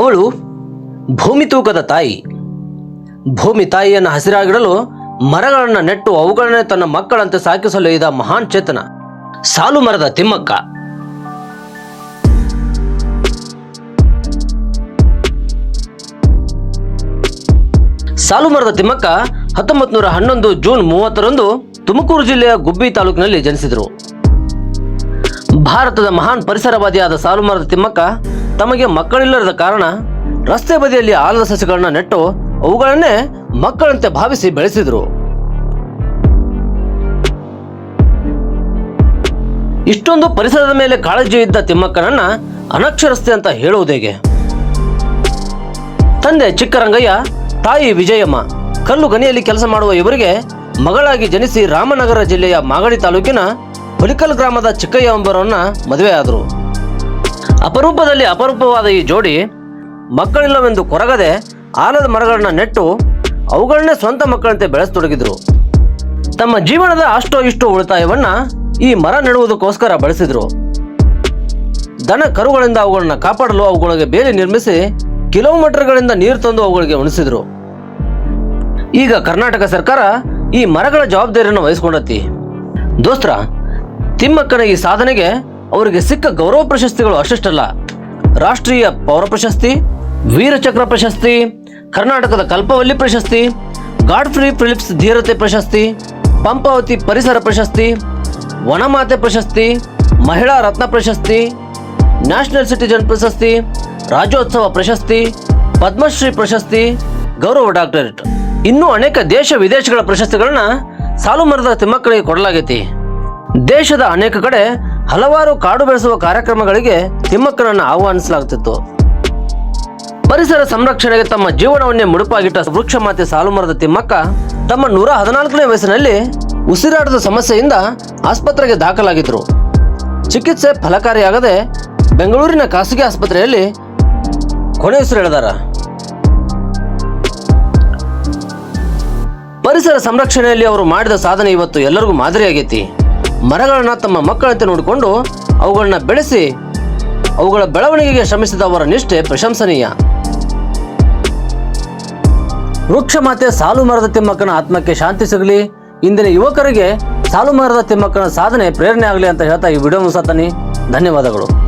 ಅವಳು ಭೂಮಿ ತೂಕದ ತಾಯಿ. ಭೂಮಿ ತಾಯಿಯನ್ನು ಹಸಿರಾಗಿಡಲು ಮರಗಳನ್ನು ನೆಟ್ಟು ಅವುಗಳನ್ನೇ ತನ್ನ ಮಕ್ಕಳಂತೆ ಸಾಕಿಸಲು ಇದ ಮಹಾನ್ ಚೇತನ. ಸಾಲು ಮರದ ತಿಮ್ಮಕ್ಕ. ಸಾಲು ಮರದ ತಿಮ್ಮಕ್ಕ ಹತ್ತೊಂಬತ್ತು ನೂರ ಹನ್ನೊಂದು ಜೂನ್ ಮೂವತ್ತರಂದು ತುಮಕೂರು ಜಿಲ್ಲೆಯ ಗುಬ್ಬಿ ತಾಲೂಕಿನಲ್ಲಿ ಜನಿಸಿದರು. ಭಾರತದ ಮಹಾನ್ ಪರಿಸರವಾದಿಯಾದ ಸಾಲು ಮರದ ತಿಮ್ಮಕ್ಕ ತಮಗೆ ಮಕ್ಕಳಿಲ್ಲದ ಕಾರಣ ರಸ್ತೆ ಬದಿಯಲ್ಲಿ ಆಲದ ಸಸಿಗಳನ್ನ ನೆಟ್ಟು ಅವುಗಳನ್ನೇ ಮಕ್ಕಳಂತೆ ಭಾವಿಸಿ ಬೆಳೆಸಿದರು. ಇಷ್ಟೊಂದು ಪರಿಸರದ ಮೇಲೆ ಕಾಳಜಿ ಇದ್ದ ತಿಮ್ಮಕ್ಕನನ್ನ ಅನಕ್ಷರಸ್ತೆ ಅಂತ ಹೇಳುವುದೇಗೆ ತಂದೆ ಚಿಕ್ಕರಂಗಯ್ಯ, ತಾಯಿ ವಿಜಯಮ್ಮ, ಕಲ್ಲು ಗನಿಯಲ್ಲಿ ಕೆಲಸ ಮಾಡುವ ಇವರಿಗೆ ಮಗಳಾಗಿ ಜನಿಸಿ ರಾಮನಗರ ಜಿಲ್ಲೆಯ ಮಾಗಡಿ ತಾಲೂಕಿನ ಹುಲಿಕಲ್ ಗ್ರಾಮದ ಚಿಕ್ಕಯ್ಯ ಎಂಬರನ್ನ ಮದುವೆಯಾದರು. ಅಪರೂಪದಲ್ಲಿ ಅಪರೂಪವಾದ ಈ ಜೋಡಿ ಮಕ್ಕಳಿಲ್ಲವೆಂದು ಕೊರಗದೆ ಆಲದ ಮರಗಳನ್ನ ನೆಟ್ಟು ಅವುಗಳನ್ನೇ ಸ್ವಂತ ಮಕ್ಕಳಂತೆ ಬೆಳೆಸತೊಡಗಿದ್ರು ತಮ್ಮ ಜೀವನದ ಅಷ್ಟೋ ಇಷ್ಟೋ ಉಳಿತಾಯವನ್ನ ಈ ಮರ ನೆಡುವುದಕ್ಕೋಸ್ಕರ ಬಳಸಿದ್ರು. ದನ ಕರುಗಳಿಂದ ಅವುಗಳನ್ನ ಕಾಪಾಡಲು ಅವುಗಳಿಗೆ ಬೇಲಿ ನಿರ್ಮಿಸಿ ಕಿಲೋಮೀಟರ್ಗಳಿಂದ ನೀರು ತಂದು ಅವುಗಳಿಗೆ ಉಣಿಸಿದ್ರು. ಈಗ ಕರ್ನಾಟಕ ಸರ್ಕಾರ ಈ ಮರಗಳ ಜವಾಬ್ದಾರಿಯನ್ನು ವಹಿಸ್ಕೊಂಡತಿ. ದೋಸ್ತ್ರ, ತಿಮ್ಮಕ್ಕನ ಈ ಸಾಧನೆಗೆ ಅವರಿಗೆ ಸಿಕ್ಕ ಗೌರವ ಪ್ರಶಸ್ತಿಗಳು ಅಷ್ಟಷ್ಟಲ್ಲ. ರಾಷ್ಟ್ರೀಯ ಪೌರ ಪ್ರಶಸ್ತಿ ವೀರಚಕ್ರ ಪ್ರಶಸ್ತಿ, ಕರ್ನಾಟಕದ ಕಲ್ಪವಲ್ಲಿ ಪ್ರಶಸ್ತಿ, ಗಾಡ್ಫ್ರಿ ಫಿಲಿಪ್ಸ್ ಧೀರತೆ ಪ್ರಶಸ್ತಿ, ಪಂಪಾವತಿ ಪರಿಸರ ಪ್ರಶಸ್ತಿ, ವನಮಾತೆ ಪ್ರಶಸ್ತಿ, ಮಹಿಳಾ ರತ್ನ ಪ್ರಶಸ್ತಿ, ನ್ಯಾಷನಲ್ ಸಿಟಿಜನ್ ಪ್ರಶಸ್ತಿ, ರಾಜ್ಯೋತ್ಸವ ಪ್ರಶಸ್ತಿ, ಪದ್ಮಶ್ರೀ ಪ್ರಶಸ್ತಿ, ಗೌರವ ಡಾಕ್ಟರೇಟ್. ಇನ್ನೂ ಅನೇಕ ದೇಶ ವಿದೇಶಗಳ ಪ್ರಶಸ್ತಿಗಳನ್ನ ಸಾಲು ಮರದ ತಿಮ್ಮಕ್ಕಳಿಗೆ ಕೊಡಲಾಗೈತಿ. ದೇಶದ ಅನೇಕ ಕಡೆ ಹಲವಾರು ಕಾಡು ಬೆಳೆಸುವ ಕಾರ್ಯಕ್ರಮಗಳಿಗೆ ತಿಮ್ಮಕ್ಕನನ್ನು ಆಹ್ವಾನಿಸಲಾಗುತ್ತಿತ್ತು ಪರಿಸರ ಸಂರಕ್ಷಣೆಗೆ ತಮ್ಮ ಜೀವನವನ್ನೇ ಮುಡುಪಾಗಿಟ್ಟ ವೃಕ್ಷ ಮಾತೆ ಸಾಲು ಮರದ ತಿಮ್ಮಕ್ಕ ತಮ್ಮ ನೂರ ಹದಿನಾಲ್ಕನೇ ವಯಸ್ಸಿನಲ್ಲಿ ಉಸಿರಾಟದ ಸಮಸ್ಯೆಯಿಂದ ಆಸ್ಪತ್ರೆಗೆ ದಾಖಲಾಗಿದ್ರು. ಚಿಕಿತ್ಸೆ ಫಲಕಾರಿಯಾಗದೆ ಬೆಂಗಳೂರಿನ ಖಾಸಗಿ ಆಸ್ಪತ್ರೆಯಲ್ಲಿ ಕೊನೆ ಉಸಿರೆಳೆದಾರ ಪರಿಸರ ಸಂರಕ್ಷಣೆಯಲ್ಲಿ ಅವರು ಮಾಡಿದ ಸಾಧನೆ ಇವತ್ತು ಎಲ್ಲರಿಗೂ ಮಾದರಿಯಾಗೈತಿ. ಮರಗಳನ್ನ ತಮ್ಮ ಮಕ್ಕಳಂತೆ ನೋಡಿಕೊಂಡು ಅವುಗಳನ್ನ ಬೆಳೆಸಿ ಅವುಗಳ ಬೆಳವಣಿಗೆಗೆ ಶ್ರಮಿಸಿದ ಅವರ ನಿಷ್ಠೆ ಪ್ರಶಂಸನೀಯ. ವೃಕ್ಷ ಮಾತೆ ಸಾಲು ಮರದ ತಿಮ್ಮಕ್ಕನ ಆತ್ಮಕ್ಕೆ ಶಾಂತಿ ಸಿಗಲಿ. ಇಂದಿನ ಯುವಕರಿಗೆ ಸಾಲು ಮರದ ತಿಮ್ಮಕ್ಕನ ಸಾಧನೆ ಪ್ರೇರಣೆ ಆಗಲಿ ಅಂತ ಹೇಳ್ತಾ ಈ ವಿಡಿಯೋ ತನಿ ಧನ್ಯವಾದಗಳು.